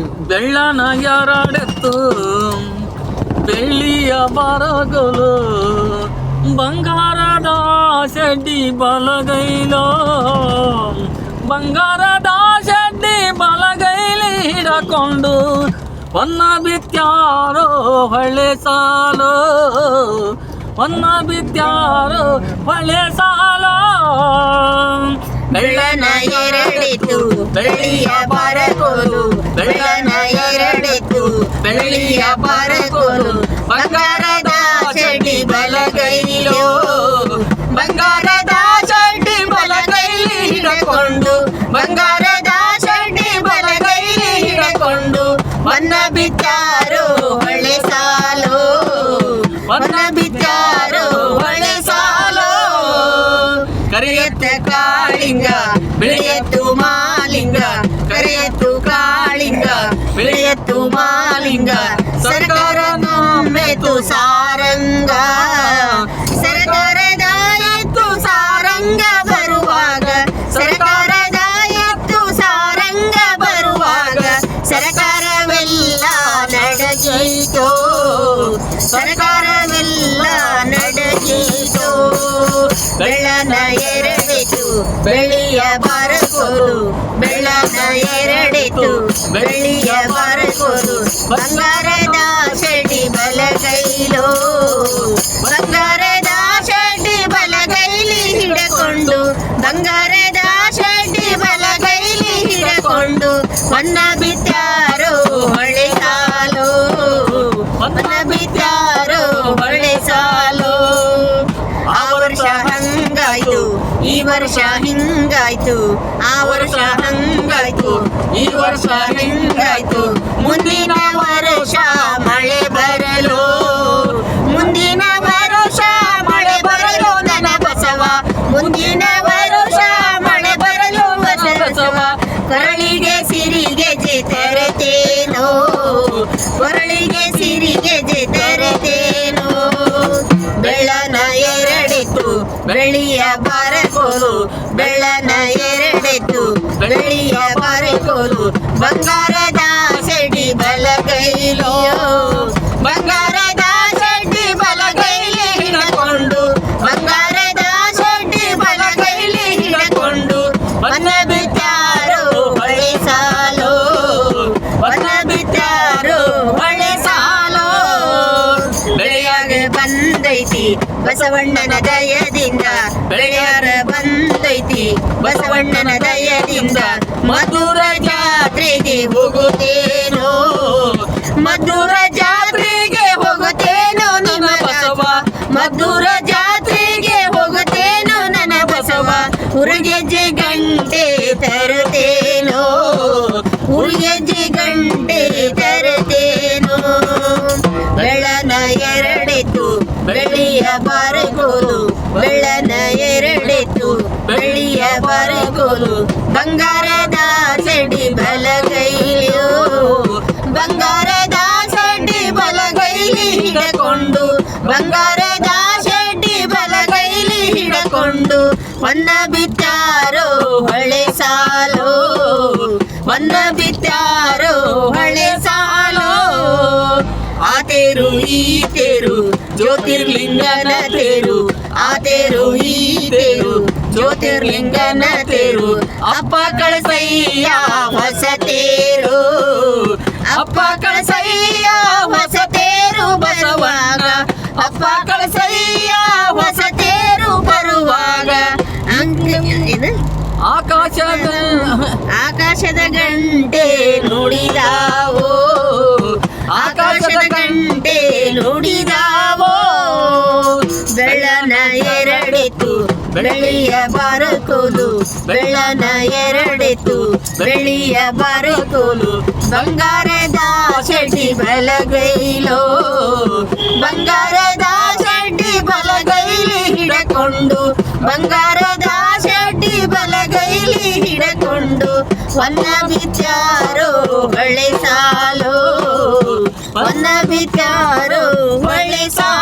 ಬೆಳ್ಳನ ಯಾರಾಡೆತ್ತು? ಬೆಳ್ಳಿಯ ಬರಗಲು ಬಂಗಾರದ ಶೆಡ್ಡಿ ಬಲಗೈಲೋ? ಬಂಗಾರದ ಶೆಡ್ಡಿ ಬಲಗೈಲಿ ಹಿಡಕೊಂಡು ಹೊನ್ನ ಬಿತ್ಯಾರೋ ಹೊಳೆ ಸಾಲು? ಹೊನ್ನ ಬಿತ್ಯಾರೋ ಹೊಳೆ ಸಾಲ? ಬೆಳ್ಳನ ಎರಡಿತು ಬೆಳ್ಳಿಯ ಬರಗ ಎರಡಿತು ಬೆಳ್ಳಿಯ ಬರಕೋಲು ಬಂಗಾರದ ಚಡ್ಡಿ ಬಲಗೈಲೋ ಮಾಲಿಂಗ ಸರ್ಕಾರ ನಮ್ಮೆತು ಸಾರಂಗ ಸರ್ಕಾರದ ಎತ್ತು ಸಾರಂಗ ಬರುವಾಗ ಸರ್ಕಾರದ ಎತ್ತು ಸಾರಂಗ ಬರುವಾಗ ಸರ್ಕಾರವೆಲ್ಲ ನಡೆಯಿತೋ ಸರ್ಕಾರವೆಲ್ಲ ನಡೆಯಿತೋ ಬೆಳ್ಳನ ಎರಡಿತು ಬೆಳ್ಳಿಯ ಬರಕೋಲು ಬೆಳ್ಳನ ಎರಡಿತು ಬೆಳ್ಳಿಯ ಬಂಗಾರದ ಶೆಡ್ಡಿ ಬಲಗೈಲೋ, ಬಂಗಾರದ ಶೆಡ್ಡಿ ಬಲಗೈಲಿ ಹಿಡಕೊಂಡು, ಬಂಗಾರದ ಶೆಡ್ಡಿ ಬಲಗೈಲಿ ಹಿಡಕೊಂಡು, ಮನ್ನ ಬಿತ್ತಾರೋ ಹೊಳೆ ಸಾಲು, ಮನ್ನ ಬಿತ್ತಾರೋ ಹೊಳೆ ಸಾಲು. ಆ ವರ್ಷ ಈ ವರ್ಷ ಹಿಂಗಾಯ್ತು, ಆ ವರ್ಷ ಹಂಗಾಯ್ತು ಈ ವರ್ಷ ಹಿಂಗಾಯ್ತು ಮುಂದಿನ ವರ್ಷ ಮಳೆ ಬರಲು. ಮುಂದಿನ ವರ್ಷ ಮಳೆ ಬರಲು ನನ್ನ ಬಸವ. ಮುಂದಿನ ವರ್ಷ ಮಳೆ ಬರಲು ಬಸವ. ಕರಳಿಗೆ ಸಿರಿಗೆ ತರತೇನೋ ಕೊರಳಿಗೆ ಸಿರಿಗೆ ತರತೇನೋ ಬೆಳ್ಳನ ಎರಡಿತು ಬೆಳ್ಳಿಯ ಬರಕೋಲು. ಬೆಳ್ಳನ ಬೆಳ್ಳಿಯ ಬರಕೋಲು ಬಂಗಾರದ ಸೆಡಿ ಬಲಗೈಲಿಯೋ ಬಂಗಾರದ ಸೆಡ್ಡಿ ಬಲಗೈಲಿ ಹಿಡಕೊಂಡು ಬಂಗಾರದ ಸೆಡಿ ಬಲಗೈಲಿ ಹಿಡಕೊಂಡು ಮನ ಬಿದ್ದಾರೋ ಹೊಳೆ ಸಾಲು. ಮನ ಬಿದ್ದಾರೋ ಹೊಳೆ ಸಾಲು. ಬೆಳೆಯಾಗ ಬಂದೈತಿ ಬಸವಣ್ಣನ ದಯದಿಂದ. ಬೆಳೆಯಾರ ಬಂದೈತಿ ಬಸವಣ್ಣನ ದಯದಿಂದ ಮಧುರ ಜಾತ್ರೆಗೆ ಹೋಗುತ್ತೇನೋ. ಮಧುರ ಜಾತ್ರೆಗೆ ಹೋಗುತ್ತೇನೋ ನಿಮ್ಮ ಬಸವ. ಮಧುರ ಜಾತ್ರೆಗೆ ಹೋಗುತ್ತೇನೋ ನನ್ನ ಬಸವ. ಹುರುಗೆಜ್ಜೆ ಗಂಟೆ ತರುತ್ತೇನೋ. ಹುರುಗೆಜ್ಜೆ ಗಂಟೆ ಬರಗೋಲು ಬಂಗಾರದ ಸೆಡಿ ಬಲಗೈಲಿಯೋ. ಬಂಗಾರದ ಸೆಡ್ಡಿ ಬಲಗೈಲಿ ಹಿಡಕೊಂಡು. ಬಂಗಾರದ ಸೆಡ್ಡಿ ಬಲಗೈಲಿ ಹಿಡಕೊಂಡು. ಹೊನ್ನ ಬಿತ್ತಾರೋ ಹೊಳೆ ಸಾಲು. ಹೊನ್ನ ಬಿತ್ತಾರೋ ಹೊಳೆ ಸಾಲು. ಆ ತೇರು, ಈ ತೇರು, ಜ್ಯೋತಿರ್ಲಿಂಗನ ತೇರು. ಆ ತೇರು, ಈ ತೇರು ಜ್ಯೋತಿರ್ಲಿಂಗನ ತೇರು ಅಪ್ಪ ಕಳಸಯ್ಯ ಹೊಸ ತೇರು ಅಪ್ಪ ಕಳಸಯ್ಯ ಹೊಸ ತೇರು ಬರುವಾಗ ಅಪ್ಪ ಕಳಸಯ್ಯ ಹೊಸ ತೇರು ಬರುವಾಗ ಅಂಕ ಏನು? ಆಕಾಶದ ಆಕಾಶದ ಗಂಟೆ ನುಡಿದಾವೋ ಆಕಾಶದ ಗಂಟೆ ನುಡಿದಾವೋ ಬೆಳ್ಳಿಯ ಬರಕೋಲು ಬೆಳ್ಳನ ಎರಡಿತು ಬೆಳ್ಳಿಯ ಬರಕೋಲು ಬಂಗಾರದ ಶೆಡ್ಡಿ ಬಲಗೈಲೋ. ಬಂಗಾರದ ಶೆಡ್ಡಿ ಬಲಗೈಲಿ ಹಿಡಕೊಂಡು, ಬಂಗಾರದ ಶೆಡ್ಡಿ ಬಲಗೈಲಿ ಹಿಡಕೊಂಡು ಹೊನ್ನ ಬಿಚಾರೋ ಒಳ್ಳೆ ಸಾಲು. ಹೊನ್ನ ಬಿಚಾರೋ ಒಳ್ಳೆ ಸಾಲು.